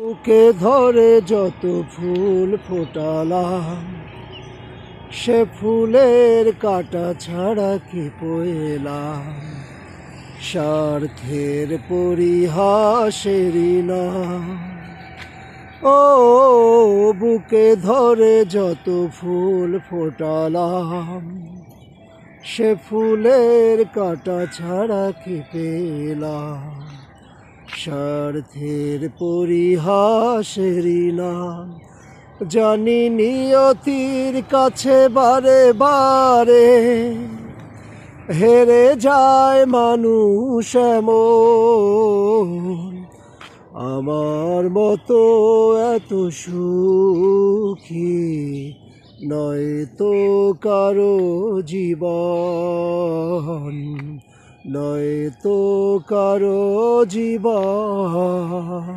বুকে ধরে যত ফুল ফোটালাম, সে ফুলের কাটা ছাড়া কি পয়েলাম স্বার্থের পরিহাসেরই না ও, বুকে ধরে যত ফুল ফোটালাম, সে ফুলের কাটা ছাড়া কি পেলাম স্বার্থের পরিহাসেরই নাম। জানি নিয়তির কাছে বারে বারে হেরে যায় মানুষ আমার মতো এত সুখী নয় তো কারও জীবন। নয় তো কারও জীবন,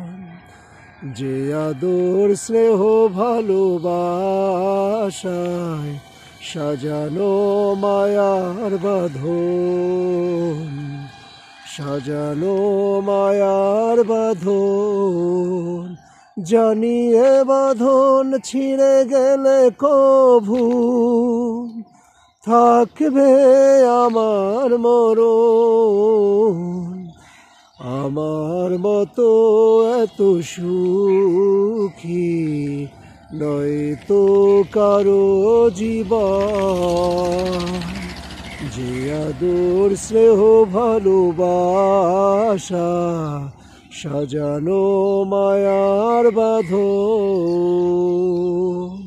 যে আদর, স্নেহ, ভালোবাসায় সাজানো মায়ার বাঁধন, সাজানো মায়ার বাঁধন। জানিয়ে বাঁধন ছিঁড়ে গেলে কভু থাকবে আমার মরণ। আমার মতো এত সুখী নয় তো কারও জীবন। যে আদর, স্নেহ, ভালোবাসা, সাজানো মায়ার বাঁধন।